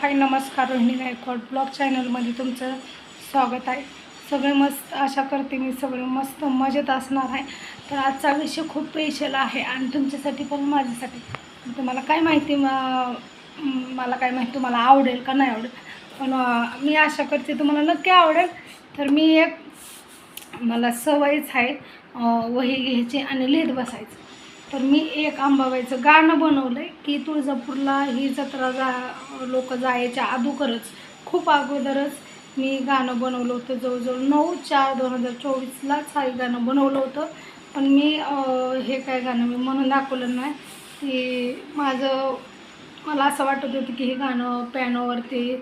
हाय नमस्कार रोहिणी गायकवाड. ब्लॉग चॅनलमध्ये तुमचं स्वागत आहे. सगळे मस्त आशा करते मी सगळे मस्त मजेत असणार आहे. तर आजचा विषय खूप स्पेशल आहे आणि तुमच्यासाठी पण माझ्यासाठी. तुम्हाला काय माहिती मला काय माहिती तुम्हाला आवडेल का नाही आवडेल? पण मी आशा करते तुम्हाला नक्की आवडेल. तर मी एक मला सवयच आहे वही घ्यायची आणि लिहित बसायचं. तर मी एक आंबाबाईचं गाणं बनवलं आहे की तुळजापूरला ही जत्रा जा लोक जायच्या अगोदरच खूप अगोदरच मी गाणं बनवलं होतं. जवळजवळ नऊ चार दोन हजार चोवीसलाच हा गाणं बनवलं होतं. पण मी हे काय गाणं मी म्हणून दाखवलं नाही. की माझं मला असं वाटत होतं की हे गाणं पॅनोवरती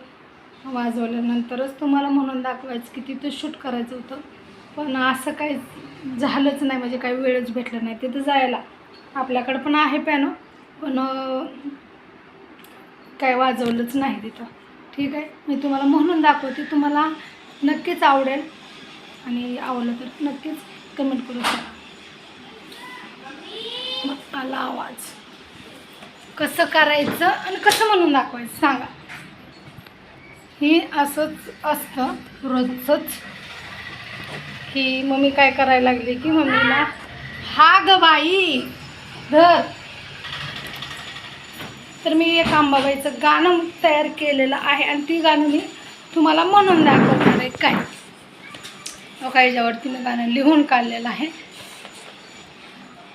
वाजवल्यानंतरच तुम्हाला म्हणून दाखवायचं की तिथं शूट करायचं होतं. पण असं काही झालंच नाही म्हणजे काही वेळच भेटलं नाही तिथं जायला. आपल्याकडं पण आहे पॅनो पण काय वाजवलंच नाही तिथं. ठीक आहे? मी तुम्हाला म्हणून दाखवते तुम्हाला नक्कीच आवडेल आणि आवडलं तर नक्कीच कमेंट करू शकता. मग आला आवाज. कसं करायचं आणि कसं म्हणून दाखवायचं सांगा. ही असंच असतं रोजचंच. की मम्मी काय करायला लागली की मम्मीला हा ग बाई धर. तर मी एक अंबाबाईचं गाणं तयार केलेलं आहे आणि ती गाणं मी तुम्हाला म्हणून दाखवणार आहे. काय? हो का याच्यावरती मी गाणं लिहून काढलेलं आहे.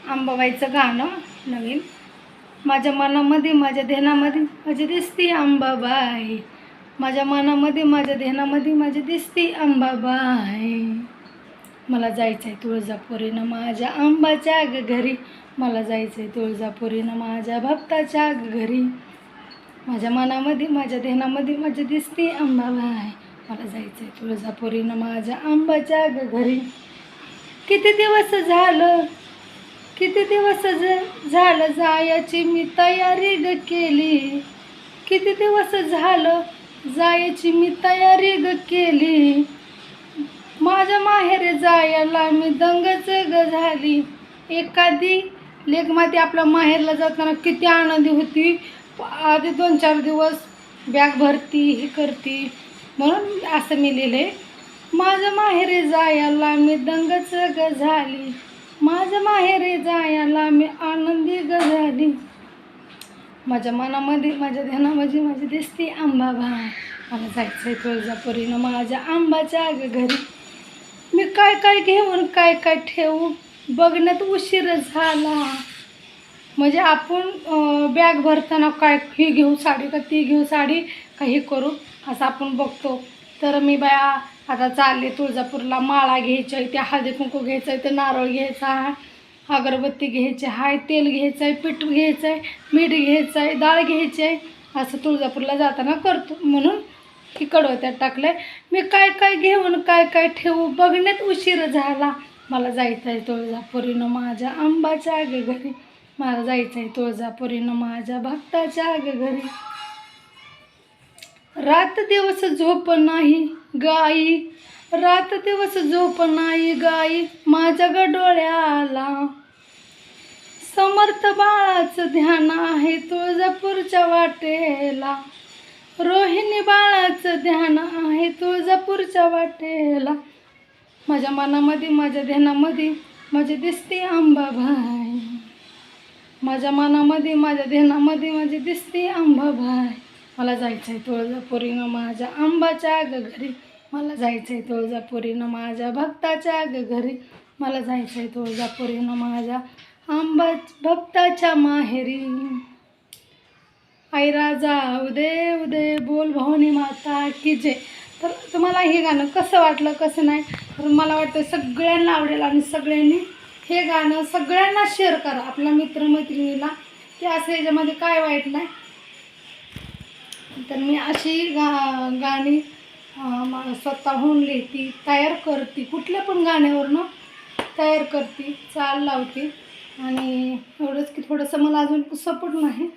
अंबाबाईचं गाणं नवीन. माझ्या मनामध्ये माझ्या ध्यानामध्ये माझी दिसती अंबाबाई माझ्या मनामध्ये माझ्या ध्यानामध्ये माझी दिसती अंबाबाई मला जायचं आहे तुळजापुरीनं माझ्या आंबाच्या घरी. मला जायचं आहे तुळजापुरीनं माझ्या भक्ताच्या घरी. माझ्या मनामध्ये माझ्या देहनामध्ये माझी दिसती अंबाबाई मला जायचं आहे तुळजापुरीनं माझ्या आंबाच्या घरी. किती दिवस झालं किती दिवस ज- झालं जायची मी तयारी ग केली. किती दिवस झालं जायची मी तयारी ग केली. माझ्या माहेर जायला मी दंगच ग झाली. एखादी लेखमाती आपल्या माहेरला जाताना किती आनंदी होती. आधी दोन चार दिवस बॅग भरती हे करती. म्हणून असं मी लिहिले माझं माहेरे जायला मी दंगच ग झाली. माझं माहेरे जायला मी आनंदी ग झाली. माझ्या मनामध्ये माझ्या ध्यानामध्ये माझी दिसती भा मला जायचं आहे तुळजापुरीनं माझ्या आंबाच्या ग घरी. मी काय काय घेऊन काय काय ठेवू? बघण्यात उशीर झाला. म्हणजे आपण बॅग भरताना काय ही घेऊ साडी का ती घेऊ साडी का हे करू असं आपण बघतो. तर मी बाया आता चालले तुळजापूरला माळा घ्यायची आहे त्या हळदी कुंकू घ्यायचं आहे ते नारळ घ्यायचा आहे अगरबत्ती घ्यायची आहे तेल घ्यायचं आहे पीठ घ्यायचं आहे मीठ घ्यायचं आहे डाळ घ्यायची आहे असं तुळजापूरला जाताना करतो. म्हणून की कडवत्यात टाकलं आहे मी काय काय घेऊन काय काय ठेवू बघण्यात उशीर झाला. मला जायचं आहे तुळजापुरीनं माझ्या आंबाच्या आगे घरी. मला जायचं आहे तुळजापुरीनं माझ्या भक्ताच्या आगे घरी. रात दिवस झोप नाही गाई. रात दिवस झोप नाही गाई माझ्या ग डोळ्याला. समर्थ बाळाचं ध्यान आहे तुळजापूरच्या वाटेला. रोहिणी बाळाचं ध्यान आहे तुळजापूरच्या वाटेला. माझ्या मनामध्ये माझ्या ध्यानामध्ये माझी दिसते आंबाबाई माझ्या मनामध्ये माझ्या ध्यानामध्ये माझी दिसते आंबाबाई मला जायचं आहे तुळजापुरीनं माझ्या आंबाच्या ग घरी. मला जायचं आहे तुळजापुरीनं माझ्या भक्ताच्या ग घरी. मला जायचं आहे तुळजापुरीनं माझ्या आंबा भक्ताच्या माहेरी. आई राजा उदे उदे बोल भवानी माता की जय. तर तुम्हाला हे गाणं कसं वाटलं कसं नाही? तर मला वाटतं सगळ्यांना आवडेल आणि सगळ्यांनी हे गाणं सगळ्यांना शेअर करा. आपल्या मित्रमैत्रिणीला की असं याच्यामध्ये काय वाईट नाही. तर मी अशी गा गाणी स्वतःहून लिहिती तयार करते. कुठल्या पण गाण्यावरनं तयार करते चाल लावते. आणि एवढंच की थोडंसं मला अजून सपोर्ट नाही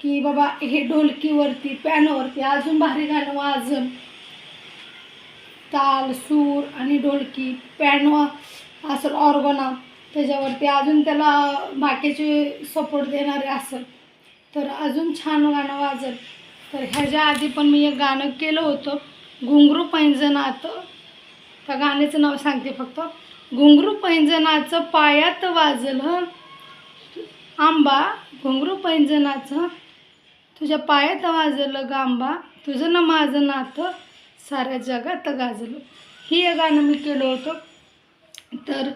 की बाबा हे ढोलकीवरती पॅनवरती अजून भारी गाणं वाजन. ताल सूर आणि ढोलकी पॅनो असेल ऑर्गना त्याच्यावरती अजून त्याला बाकीचे सपोर्ट देणारे असेल. तर अजून छान गाणं वाजेल. तर ह्याच्या आधी पण मी एक गाणं केलं होतं घुंगरू पैंजनाचं त्या गाण्याचं नाव सांगते फक्त. घुंगरू पैंजनाचं पायात वाजलं आंबा घुंगरू पैंजनाचं तुझ्या पायात वाजलं गांबा तुझं ना माझं नातं. साऱ्या जगात गाजलं. हे गाणं मी केलं होतं. तर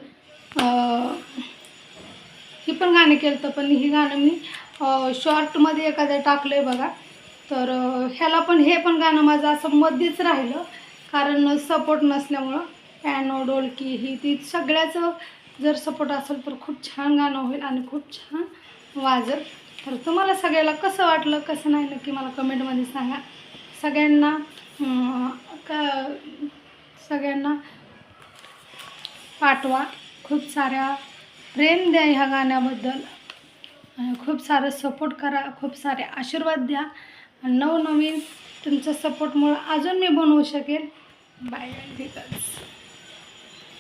हे पण गाणं केलं होतं पण ही गाणं मी शॉर्टमध्ये एखादं टाकलं आहे बघा. तर ह्याला पण हे पण गाणं माझं असं मध्येच राहिलं. कारण सपोर्ट नसल्यामुळं पॅनो डोलकी ही ती सगळ्याचं जर सपोर्ट असेल तर खूप छान गाणं होईल आणि खूप छान वाजेल. तर तुम्हाला सगळ्याला कसं वाटलं कसं नाही नक्की मला कमेंटमध्ये सांगा. सगळ्यांना का सगळ्यांना पाठवा. खूप साऱ्या प्रेम द्या ह्या गाण्याबद्दल. खूप सारं सपोर्ट करा खूप सारे आशीर्वाद द्या. नवनवीन तुमच्या सपोर्टमुळं अजून मी बनवू शकेल बाय ठीकच